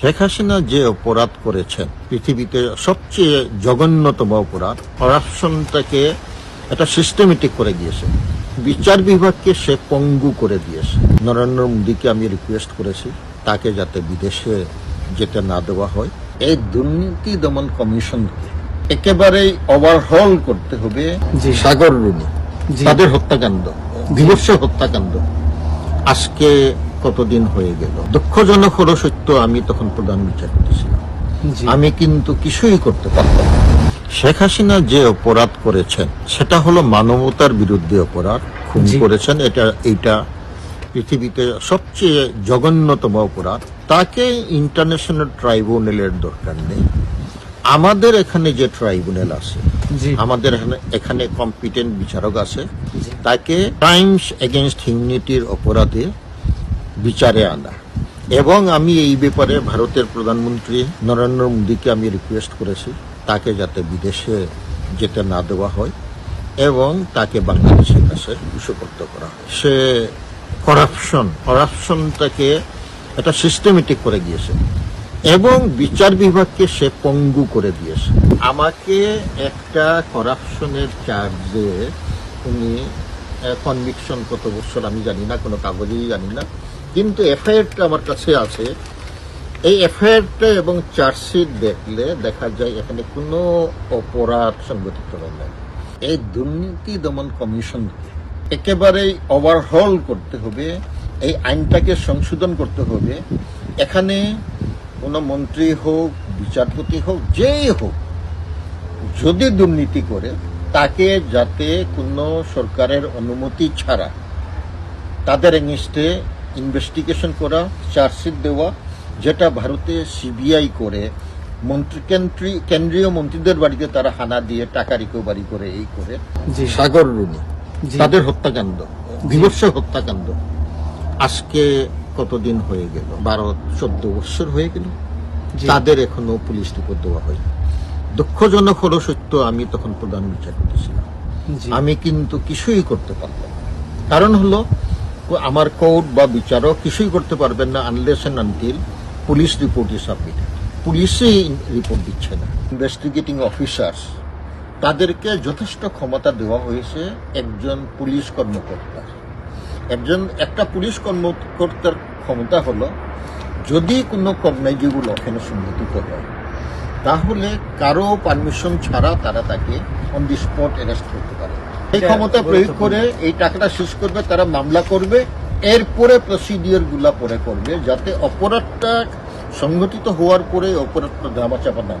শেখ হাসিনা যে অপরাধ করেছেন পৃথিবীতে সবচেয়ে জঘন্যতম অপরাধ করাপশনটাকে এটা সিস্টেমেটিক করে দিয়েছে। বিচার বিভাগকে সে পঙ্গু করে দিয়েছে। নরেন্দ্র মোদীকে আমি রিকোয়েস্ট করেছি তাকে যাতে বিদেশে যেতে না দেওয়া হয়। এই দুর্নীতি দমন কমিশনকে একেবারেই ওভারহল করতে হবে। সাগর রুনি। তাদের হত্যাকাণ্ড বিভৎস হত্যাকাণ্ড। আজকে কতদিন হয়ে গেল? দুঃখজনক হলো সত্য আমি তখন প্রধান বিচারপতি ছিলাম। আমি কিন্তু কিছুই করতে পারতাম না। শেখ হাসিনা যে অপরাধ করেছেন সেটা হলো মানবতার বিরুদ্ধে অপরাধ খুন করেছেন এটা এটা পৃথিবীতে সবচেয়ে জঘন্যতম অপরাধ। তাকে ইন্টারন্যাশনাল ট্রাইব্যুনালের দরকার নেই। আমাদের এখানে যে ট্রাইব্যুনাল আছে আমাদের এখানে এখানে কম্পিটেন্ট বিচারক আছে। তাকে ক্রাইমস এগেনস্ট হিউম্যানিটির অপরাধে বিচারে আনা। এবং আমি এই ব্যাপারে ভারতের প্রধানমন্ত্রী নরেন্দ্র মোদীকে আমি রিকোয়েস্ট করেছি, তাকে যাতে বিদেশে যেতে না দেওয়া হয় এবং তাকে বাংলাদেশের কাছে সুপর্দ করা হয়। সে করাপশন করাপশনটাকে এটা সিস্টেমেটিক করে দিয়েছে এবং বিচার বিভাগকে সে পঙ্গু করে দিয়েছে। আমাকে একটা করাপশনের চার্জে উনি কনভিকশন কত বছর আমি জানি না, কোনো কাগজেই জানি না। কিন্তু এফআইআরটা আমার কাছে আছে। এই এফআইআরটা এবং চার্জশিট দেখলে দেখা যায় এখানে কোনো অপরাধ সংগঠিত হয় না। এই দুর্নীতি দমন কমিশন একেবারেই ওভারহল করতে হবে, এই আইনটাকে সংশোধন করতে হবে। এখানে কোনো মন্ত্রী হোক, বিচারপতি হোক, যেই হোক, যদি দুর্নীতি করে, তাকে যাতে কোনো সরকারের অনুমতি ছাড়া তাদের এগেনস্টে ইনভেস্টিগেশন করা চার্জশিট দেওয়া যেটা ভারতে সিবিআই করে মন্ত্রী কেন্দ্রীয় মন্ত্রীদের বাড়িতে তারা হানা দিয়ে টাকা রিকভারি করে এই করে। সাগর রুনি জি। তাদের হত্যাকাণ্ড বিভৎস হত্যাকাণ্ড। আজকে কতদিন হয়ে গেল? বারো চোদ্দ বছর হয়ে গেল। তাদের এখনও পুলিশ রিপোর্ট দেওয়া হয় দুঃখজনক হলো সত্য আমি তখন প্রধান বিচারপতি ছিলাম। আমি কিন্তু কিছুই করতে পারলাম। কারণ হলো আমার কোর্ট বা বিচারক কিছুই করতে পারবেন না unless and until police report is submitted পুলিশই report দিচ্ছে না। ইনভেস্টিগেটিং অফিসার্স তাদেরকে যথেষ্ট ক্ষমতা দেওয়া হয়েছে একজন পুলিশ কর্মকর্তা একজন, একটা পুলিশ কর্মকর্তার ক্ষমতা হলো, যদি কোনো কগনাইজেবল অফেন্স সংঘটিত হয়, তাহলে কারও পারমিশন ছাড়া তারা তাকে অন দি স্পট অ্যারেস্ট করতে পারে। এই ক্ষমতা প্রয়োগ করে এই টাকাটা শেষ করবে তারা মামলা করবে এরপরে প্রসিডিওরগুলা পরে করবে যাতে অপরাধটা সংঘটিত হওয়ার পরে অপরাধটা ধামাচাপা না